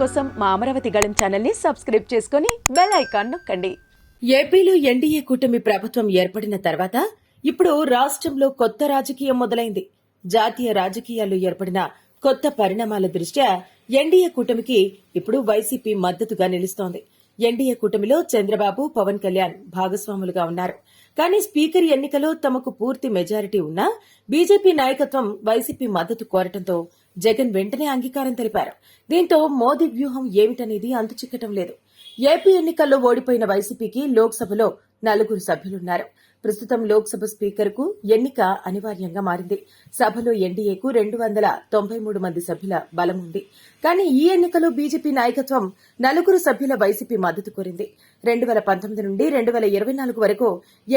కోసం మా అమరావతి గళం ఛానల్ని సబ్స్క్రైబ్ చేసుకుని బెల్ ఐకాన్ నొక్కండి. ఏపీలో ఎన్డీఏ కూటమి ప్రభుత్వం ఏర్పడిన తర్వాత ఇప్పుడు రాష్ట్రంలో కొత్త రాజకీయం మొదలైంది. జాతీయ రాజకీయాల్లో ఏర్పడిన కొత్త పరిణామాల దృష్ట్యా ఎన్డీఏ కూటమికి ఇప్పుడు వైసీపీ మద్దతుగా నిలుస్తోంది. ఎన్డీఏ కూటమిలో చంద్రబాబు పవన్ కళ్యాణ్ భాగస్వాములుగా ఉన్నారు. కానీ స్పీకర్ ఎన్నికలో తమకు పూర్తి మెజారిటీ ఉన్నా బీజేపీ నాయకత్వం వైసీపీ మద్దతు కోరటంతో జగన్ వెంటనే అంగీకారం తెలిపారు. దీంతో మోదీ వ్యూహం ఏమిటనేది అంతుచిక్కటం లేదు. ఏపీ ఎన్నికల్లో ఓడిపోయిన వైసీపీకి లోక్సభలో నలుగురు సభ్యులున్నారు. ప్రస్తుతం లోక్సభ స్పీకర్కు ఎన్నిక అనివార్యంగా మారింది. సభలో ఎన్డీఏకు రెండు వందల తొంభై మూడు మంది సభ్యుల బలం ఉంది. కానీ ఈ ఎన్నికలో బీజేపీ నాయకత్వం నలుగురు సభ్యుల వైసీపీ మద్దతు కోరింది. రెండు వేల పంతొమ్మిది నుండి రెండు వేల ఇరవై నాలుగు వరకు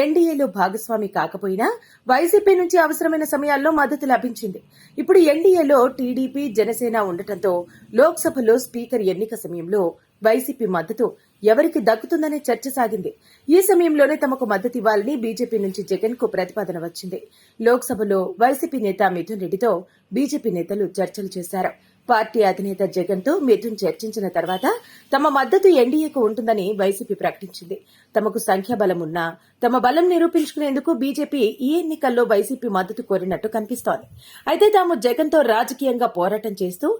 ఎన్డీఏలో భాగస్వామి కాకపోయినా వైసీపీ నుంచి అవసరమైన సమయాల్లో మద్దతు లభించింది. ఇప్పుడు ఎన్డీఏలో టీడీపీ జనసేన ఉండటంతో లోక్సభలో స్పీకర్ ఎన్నిక సమయంలో వైసీపీ మద్దతు ఎవరికి దక్కుతుందనే చర్చ సాగింది. ఈ సమయంలోనే తమకు మద్దతు ఇవ్వాలని బీజేపీ నుంచి జగన్కు ప్రతిపాదన వచ్చింది. లోక్సభలో వైసీపీ నేత మిథున్ రెడ్డితో బీజేపీ నేతలు చర్చలు చేశారు. పార్టీ అధినేత జగన్తో మిథున్ చర్చించిన తర్వాత తమ మద్దతు ఎన్డీఏకు ఉంటుందని వైసీపీ ప్రకటించింది. తమకు సంఖ్యాబలం ఉన్నా తమ బలం నిరూపించుకునేందుకు బీజేపీ ఈ ఎన్నికల్లో వైసీపీ మద్దతు కోరినట్టు కనిపిస్తోంది. అయితే తాము జగన్తో రాజకీయంగా పోరాటం చేస్తూ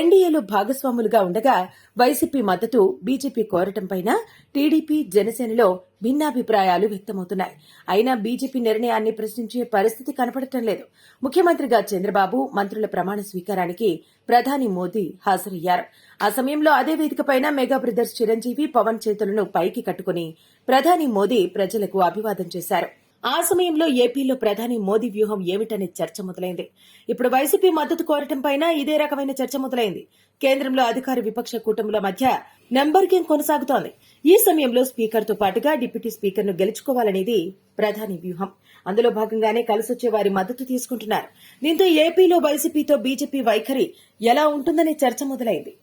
ఎన్డీఏలో భాగస్వాములుగా ఉండగా వైసీపీ మద్దతు బీజేపీ కోరటం పైన టీడీపీ జనసేనలో భిన్నాభిప్రాయాలు వ్యక్తమవుతున్నాయి. అయినా బీజేపీ నిర్ణయాన్ని ప్రశ్నించే పరిస్థితి కనపడటం లేదు. ముఖ్యమంత్రిగా చంద్రబాబు మంత్రుల ప్రమాణ స్వీకారానికి ప్రధాని మోదీ హాజరయ్యారు. ఆ సమయంలో అదే వేదికపైన మెగా బ్రదర్స్ చిరంజీవి పవన్ చేతులను పైకి కట్టుకుని ప్రధాని మోదీ ప్రజలకు అభివాదం చేశారు. ఆ సమయంలో ఏపీలో ప్రధాని మోదీ వ్యూహం ఏమిటనే చర్చ మొదలైంది. ఇప్పుడు వైసీపీ మద్దతు కోరటం పైన ఇదే రకమైన చర్చ మొదలైంది. కేంద్రంలో అధికార విపక్ష కూటముల మధ్య నెంబర్ గేమ్ కొనసాగుతోంది. ఈ సమయంలో స్పీకర్తో పాటుగా డిప్యూటీ స్పీకర్ను గెలుచుకోవాలనేది ప్రధాని వ్యూహం. అందులో భాగంగానే కలిసొచ్చే వారి మద్దతు తీసుకుంటున్నారు. దీంతో ఏపీలో వైసీపీతో బీజేపీ వైఖరి ఎలా ఉంటుందనే చర్చ మొదలైంది.